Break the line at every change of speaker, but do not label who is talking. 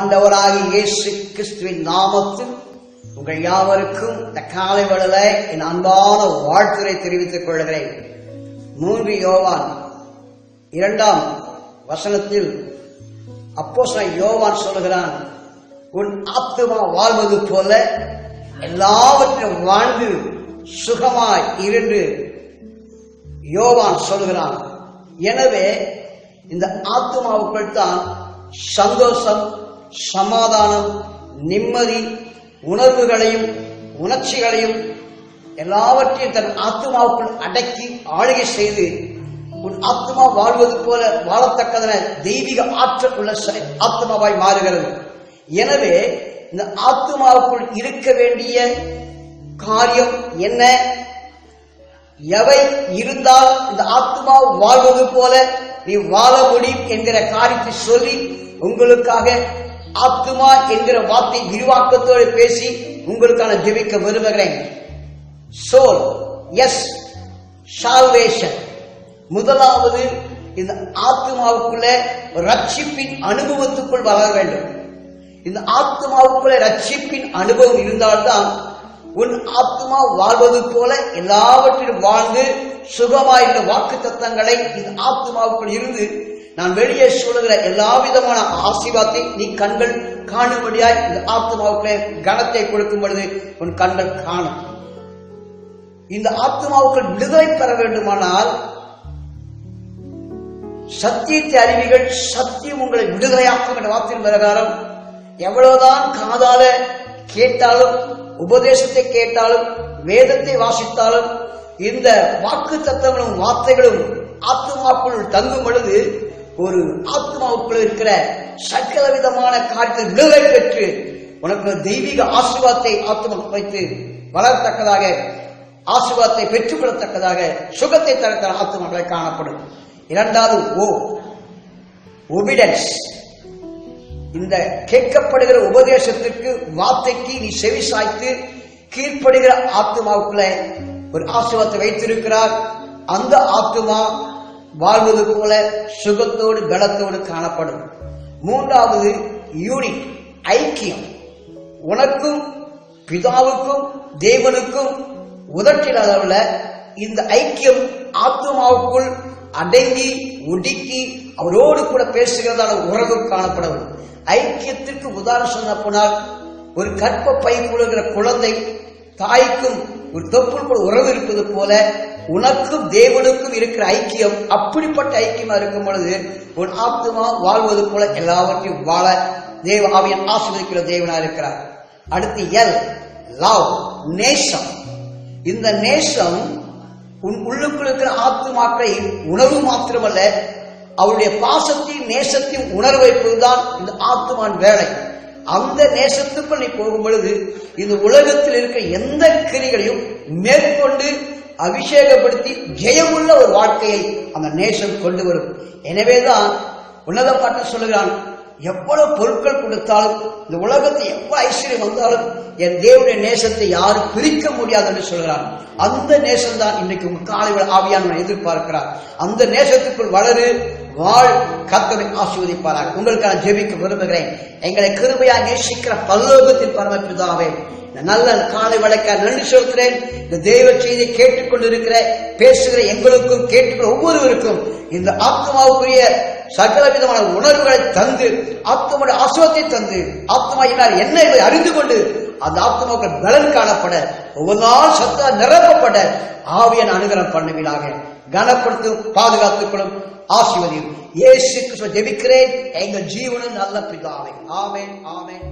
ஆண்டவராகிய இயேசு கிறிஸ்துவின் நாமத்தில் உங்கள் யாவருக்கும் இந்த காலை வேளையில என் அன்பான வாழ்த்துரை தெரிவித்துக் கொள்கிறேன். மூன்று யோவான் இரண்டாம் வசனத்தில் அப்போ யோவான் சொல்லுகிறான் உன் ஆத்துமா வாழ்வது போல எல்லாவற்றையும் வாழ்ந்து சுகமாய் இருந்து யோவான் சொல்கிறான் எனவே இந்த ஆத்மாவுக்குள் தான் சந்தோஷம் சமாதானம் நிம்மதி உணர்வுகளையும் உணர்ச்சிகளையும் எல்லாவற்றையும் தன் ஆத்மாவுக்குள் அடக்கி ஆளுகை செய்து உன் ஆத்மா வாழ்வது போல வாழத்தக்கதன தெய்வீக ஆற்றல் உள்ள ஆத்மாவாய் மாறுகிறது. எனவே இந்த ஆத்மாவுக்குள் இருக்க வேண்டிய காரியம் என்ன? எவை இருந்தால் இந்த ஆத்மா வாழ்வது போல நீ வாழ முடியும் என்கிற காரியத்தை சொல்லி உங்களுக்காக ஆத்மா என்கிற வார்த்தை விரிவாக்கத்தோடு பேசி உங்களுக்கான ஜெபிக்க விரும்புகிறேன். சோல் எஸ் சால்வேஷன் முதலாவது இந்த ஆத்மாவுக்குள்ள ரட்சிப்பின் அனுபவத்துக்குள் வளர வேண்டும். இந்த ஆத்மாவுக்குள்ள ரட்சிப்பின் அனுபவம் இருந்தால்தான் உன் ஆத்மா வாழ்வது போல எல்லாவற்றிலும் வாழ்ந்து சுகமாயிருந்த வாக்கு தத்தங்களை இந்த ஆத்மாவுக்குள் இருந்து நான் வெளியே சொல்லுகிற எல்லா விதமான ஆசீர்வாதத்தை நீ கண்கள் காணும்படியாய் இந்த ஆத்மாவுக்குள்ளே கனத்தை கொடுக்கும் பொழுது உன் கண்கள் காணும். இந்த ஆத்மாவுக்குள் விடுதலை பெற வேண்டுமானால் சத்தியத்தை அறிவிகள் சத்தியம் உங்களை விடுதலையாக்கும் என்ற வார்த்தையின் பிரகாரம் எவ்வளவுதான் காதால கேட்டாலும் உபதேசத்தை கேட்டாலும் வேதத்தை வாசித்தாலும் இந்த வாக்கு தத்தங்களும் வார்த்தைகளும் ஆத்மாக்குள் தங்கும் பொழுது ஒரு ஆத்மாவுக்குள்ள இருக்கிற சகல விதமான காற்று விடுதலை பெற்று உனக்கு தெய்வீக ஆசீர்வாதத்தை ஆத்மா வைத்து வளரத்தக்கதாக ஆசீர்வாதத்தை பெற்றுக்கொள்ளத்தக்கதாக சுகத்தை தரத்தர ஆத்மாக்களை காணப்படும். இரண்டாவது ஓ ஒபிடன்ஸ் இந்த கேட்கப்படுகிற உபதேசத்திற்கு வார்த்தைக்கு நீ செவி சாய்த்து கீழ்ப்படுகிற ஆத்மாவுக்குள்ள ஒரு ஆசீர்வாதத்தை வைத்திருக்கிறார். அந்த ஆத்மா வாழ்வது போல சுகத்தோடு பலத்தோடு காணப்படும். மூன்றாவது யூனிட் ஐக்கியம். உனக்கும் பிதாவுக்கும் தேவனுக்கும் உதட்டில் அளவுல இந்த ஐக்கியம் ஆத்மாவுக்குள் அடங்கி ஒடுக்கி அவரோடு கூட பேசுகிறதான உறவு காணப்படும். ஐக்கியத்திற்கு உதாரணம் சொன்ன போனால் ஒரு கற்ப பை குழந்தை தாய்க்கும் ஒரு தொப்புள் கூட உறவு இருப்பது போல உனக்கும் தேவனுக்கும் இருக்கிற ஐக்கியம் அப்படிப்பட்ட ஐக்கியமா இருக்கும் பொழுது உன் ஆத்மா வாழ்வது போல எல்லாவற்றையும் வாழ தேவ ஆவியன் ஆசீர்வதிக்கிற தேவனா இருக்கிறார். அடுத்து எல் லவ் நேசம். இந்த நேசம் உன் உள்ளுக்குள் இருக்கிற ஆத்மாக்களை உணர்வு மாத்திரமல்ல அவருடைய பாசத்தையும் நேசத்தையும் உணர வைப்பதுதான் இந்த ஆத்மான் வேலை. அந்த நேசத்துக்குள் நீ போகும் பொழுது இந்த உலகத்தில் இருக்கிற எந்த மேற்கொண்டு அபிஷேகப்படுத்தி ஜெயமுள்ள ஒரு வாழ்க்கையை அந்த நேசம் கொண்டு வரும். எனவேதான் உன்னத பாட்டு சொல்லுகிறான் எவ்வளவு பொருட்கள் கொடுத்தாலும் இந்த உலகத்தை எவ்வளவு ஐஸ்வர்யம் வந்தாலும் என் தேவனுடைய நேசத்தை யாரும் பிரிக்க முடியாது என்று சொல்கிறான் அந்த நேசம் தான் இன்றைக்கு உங்க காலையில் ஆவியானவன் எதிர்பார்க்கிறார். அந்த நேசத்துக்குள் வளரு வாழ் கத்தனை ஆசீர்வதிப்பாராக. உங்களுக்கான ஜெபிக்க விரும்புகிறேன். எங்களை கிருபையா நேசிக்கிற பல்லோகத்தின் பரமபிதாவே இந்த நல்ல காலை வழக்க நன்றி சொல்கிறேன் இந்த தெய்வ செய்தியை கேட்டுக்கொண்டிருக்கிற பேசுகிற எங்களுக்கும் கேட்டுக்கிற ஒவ்வொருவருக்கும் இந்த ஆத்மாவுக்குரிய சகல விதமான உணர்வுகளை தந்து ஆத்மாவுடைய அசுவத்தை தந்து ஆத்மா என்னால் என்ன என்பதை அறிந்து கொண்டு அந்த ஆத்மாவுக்கு பலன் காணப்பட ஒவ்வொரு நாள் சத்தா நிரப்பப்பட ஆவியன் அனுகிரம் பண்ணுவீராக. கனப்படுத்தும் பாதுகாத்துக் கொள்ளும் ஆசீர்வதியும். இயேசு ஜெபிக்கிறேன். எங்கள் ஜீவனும் நல்ல பிதாவை. ஆமேன் ஆமேன்.